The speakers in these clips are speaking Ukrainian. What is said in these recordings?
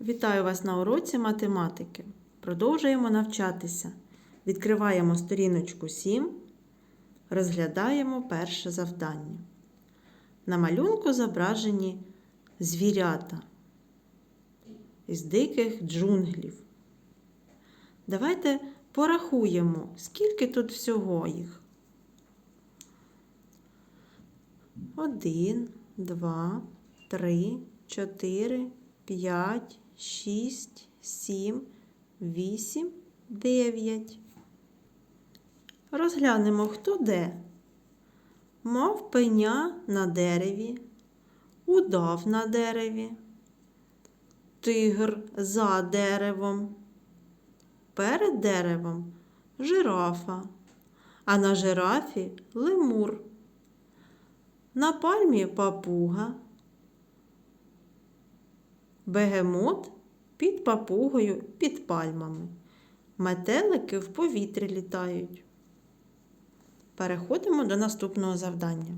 Вітаю вас на уроці математики. Продовжуємо навчатися. Відкриваємо сторіночку 7, розглядаємо перше завдання. На малюнку зображені звірята із диких джунглів. Давайте порахуємо, скільки тут всього їх. Один, два, три, чотири, п'ять, шість, сім, вісім, дев'ять. Розглянемо, хто де. Мав пеня на дереві, удав на дереві, тигр за деревом, перед деревом жирафа, а на жирафі лемур. На пальмі папуга. Бегемот під папугою під пальмами. Метелики в повітрі літають. Переходимо до наступного завдання.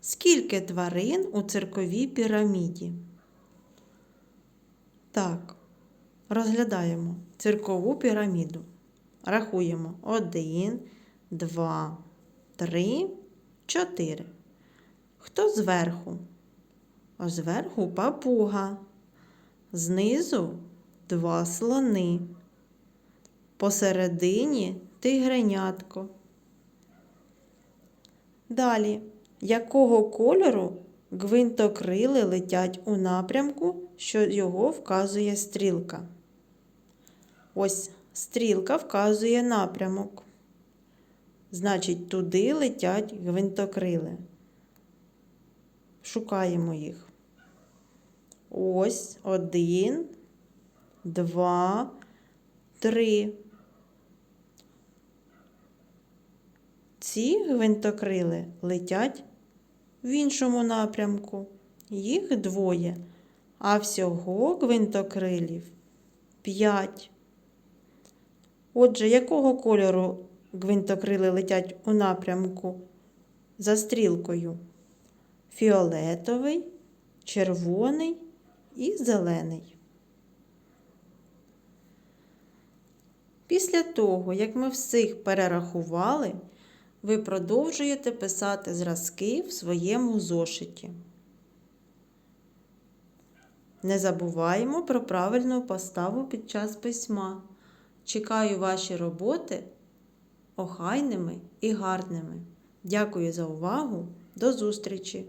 Скільки тварин у цирковій піраміді? Так, розглядаємо циркову піраміду. Рахуємо 1, 2, 3, 4. Хто зверху? А зверху папуга. Знизу два слони. Посередині тигренятко. Далі, якого кольору гвинтокрили летять у напрямку, що його вказує стрілка? Ось стрілка вказує напрямок. Значить, туди летять гвинтокрили. Шукаємо їх. Ось один, два, три. Ці гвинтокрили летять в іншому напрямку. Їх двоє, а всього гвинтокрилів п'ять. Отже, якого кольору гвинтокрили летять у напрямку за стрілкою? Фіолетовий, червоний і зелений. Після того, як ми всіх перерахували, ви продовжуєте писати зразки в своєму зошиті. Не забуваємо про правильну поставу під час письма. Чекаю ваші роботи охайними і гарними. Дякую за увагу. До зустрічі!